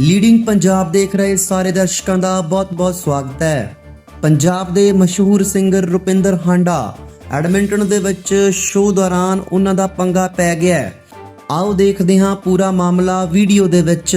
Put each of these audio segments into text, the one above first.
Leading Punjab ਦੇਖ ਰਹੇ ਸਾਰੇ ਦਰਸ਼ਕਾਂ ਦਾ ਬਹੁਤ-ਬਹੁਤ ਸਵਾਗਤ ਹੈ। ਪੰਜਾਬ ਦੇ ਮਸ਼ਹੂਰ ਸਿੰਗਰ ਰੁਪਿੰਦਰ ਹਾਂਡਾ ਐਡਮਿੰਟਨ ਦੇ ਵਿੱਚ ਸ਼ੋਅ ਦੌਰਾਨ ਉਹਨਾਂ ਦਾ ਪੰਗਾ ਪੈ ਗਿਆ ਆਓ ਦੇਖਦੇ ਹਾਂ ਪੂਰਾ ਮਾਮਲਾ ਵੀਡੀਓ ਦੇ ਵਿੱਚ।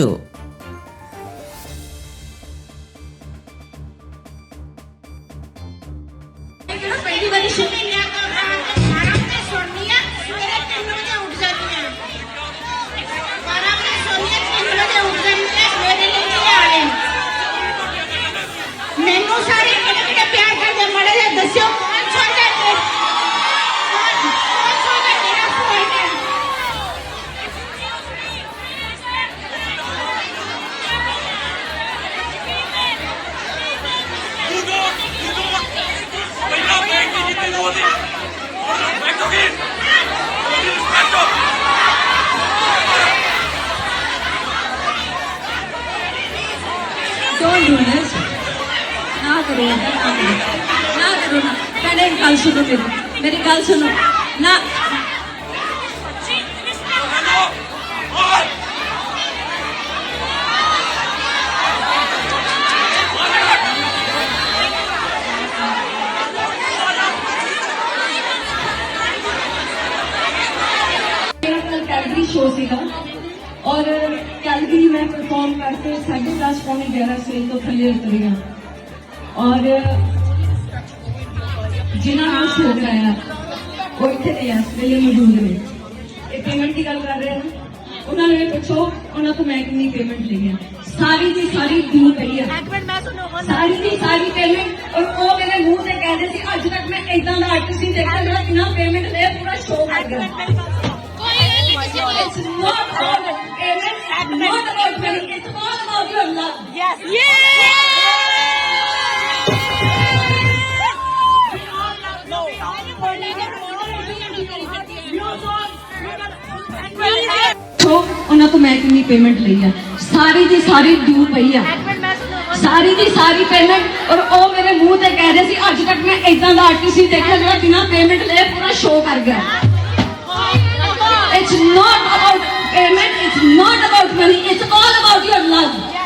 ਦੀ ਜਿੱਤੇ ਦੋ ਦੇ ਬੈਠੋਗੇ ਉਹਦੀ ਰਿਸਪੈਕਟ Don't do this. ਨਾ ਕਰੋ ਏਦਾਂ ਨਾ ਕਰੋ ਨਾ ਕਰੋ ਨਾ ਪਹਿਲੇ ਗੱਲ ਸੁਣੋ ਮੇਰੀ ਮੇਰੀ ਸ਼ੋਅ ਸੀਗਾ। ਔਰ ਕੈਲਗਰੀ ਮੈਂ ਪਰਫਾਰਮ ਕਰਕੇ 10:30 ਪੌਣੇ 11 ਸਵੇਰ ਤੋਂ ਥੱਲੇ ਉਤਰੀ ਹਾਂ। ਔਰ ਜਿਨ੍ਹਾਂ ਨਾਲ ਸ਼ੋਅ ਕਰਾਇਆ ਉਹ ਇੱਥੇ ਨੇ ਇਸ ਵੇਲੇ ਮੌਜੂਦ ਨੇ। ਇਹ ਪੇਮੈਂਟ ਦੀ ਗੱਲ ਕਰ ਰਹੇ। ਹਨ ਉਹਨਾਂ ਨੂੰ ਪੁੱਛੋ ਉਹਨਾਂ ਤੋਂ ਮੈਂ ਕਿੰਨੀ ਪੇਮੈਂਟ ਲਈ ਹੈ ਸਾਰੀ ਦੀ ਸਾਰੀ ਦੂਰ ਪਈ ਹੈ ਸਾਰੀ ਦੀ ਸਾਰੀ ਪੇਮੈਂਟ ਔਰ ਉਹ ਮੇਰੇ ਮੂੰਹ ਤੇ ਕਹਿੰਦੇ ਸੀ ਅੱਜ ਤੱਕ ਮੈਂ ਇਦਾਂ ਦਾ ਆਰਟਿਸਟ ਨਹੀਂ ਦੇਖਿਆ ਜਿਹੜਾ ਬਿਨਾਂ ਪੇਮੈਂਟ ਲਏ ਪੂਰਾ ਸ਼ੋਅ ਕਰ ਗਿਆ It's not about payment, not about money, it's all about your love. ਸੋ ਉਹਨਾਂ ਤੋਂ ਮੈਂ ਕਿੰਨੀ ਪੇਮੈਂਟ ਲਈ ਆ ਸਾਰੀ ਦੀ ਸਾਰੀ ਡਿਊ ਪਈ ਆ ਸਾਰੀ ਦੀ ਸਾਰੀ ਪੇਮੈਂਟ ਔਰ ਉਹ ਮੇਰੇ ਮੂੰਹ ਤੇ ਕਹਿ ਰਹੇ ਸੀ ਅੱਜ ਤੱਕ ਮੈਂ ਇਦਾਂ ਦਾ ਆਰਟਿਸਟ ਨਹੀਂ ਦੇਖਿਆ ਜਿਹੜਾ ਬਿਨਾਂ ਪੇਮੈਂਟ ਲਏ ਪੂਰਾ ਸ਼ੋਅ ਕਰ ਗਿਆ It's not about payment. It's not about money. It's all about your love.